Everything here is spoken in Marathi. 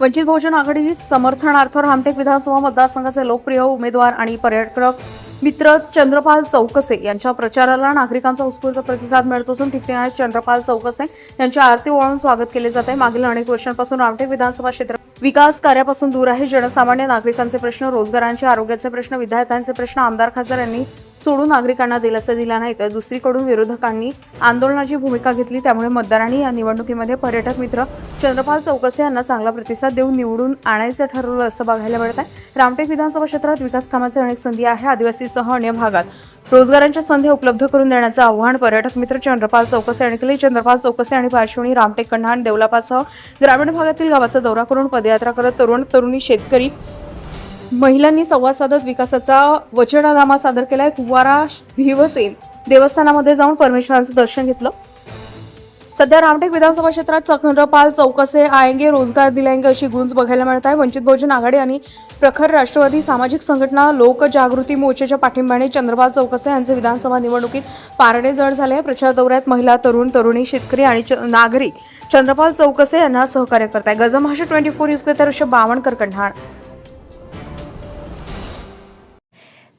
वंचित बहुजन आघाडी समर्थनार्थ रामटेक विधानसभा मतदारसंघाचे लोकप्रिय उमेदवार आणि पर्यटक मित्र चंद्रपाल चौकसे यांच्या प्रचाराला नागरिकांचा उत्स्फूर्त प्रतिसाद मिळत असून ठिकठिकाणी चंद्रपाल चौकसे यांच्या आरती ओळून स्वागत केले जात आहे. मागील अनेक वर्षांपासून रामटेक विधानसभा क्षेत्र विकास कार्यापासून दूर आहे. जनसामान्य नागरिकांचे प्रश्न रोजगारांचे आरोग्याचे प्रश्न विद्यार्थ्यांचे प्रश्न आमदार खासदार यांनी सोडून नागरिकांना दिलासा दिला नाही तर दुसरीकडून विरोधकांनी आंदोलनाची भूमिका घेतली. त्यामुळे मतदारांनी या निवडणुकीमध्ये पर्यटक मित्र चंद्रपाल चौकसे यांना चांगला प्रतिसाद देऊन निवडून आणायचं ठरवलं असं बघायला मिळत आहे. रामटेक विधानसभा क्षेत्रात विकास कामाचे अनेक संधी आहे. आदिवासीसह अन्य भागात रोजगारांच्या संधी उपलब्ध करून देण्याचं आव्हान पर्यटक मित्र चंद्रपाल चौकसे यांनी केले चंद्रपाल चौकसे आणि पार्श्वणी रामटेक कन्हाण देवलापासह ग्रामीण भागातील गावाचा दौरा करून पदयात्रा करत तरुण तरुणी शेतकरी महिलांनी संवाद साधत विकासाचा वचननामा सादर केलाय कुवारा भिवसेन देवस्थानामध्ये जाऊन परमेश्वरांचं दर्शन घेतलं. सध्या रामटेक विधानसभा क्षेत्रात चंद्रपाल चौकसे आएंगे रोजगार दिलायंगे अशी गुंज बघायला मिळत आहे. वंचित बहुजन आघाडी आणि प्रखर राष्ट्रवादी सामाजिक संघटना लोकजागृती मोर्चाच्या पाठिंब्याने चंद्रपाल चौकसे यांचे विधानसभा निवडणुकीत पारडे जड झाले आहे. प्रचार दौऱ्यात महिला तरुण तरुणी शेतकरी आणि च- नागरिक चंद्रपाल चौकसे यांना सहकार्य करत आहे गजमहाशा ट्वेंटी फोर न्यूज तर ऋषभ बावणकर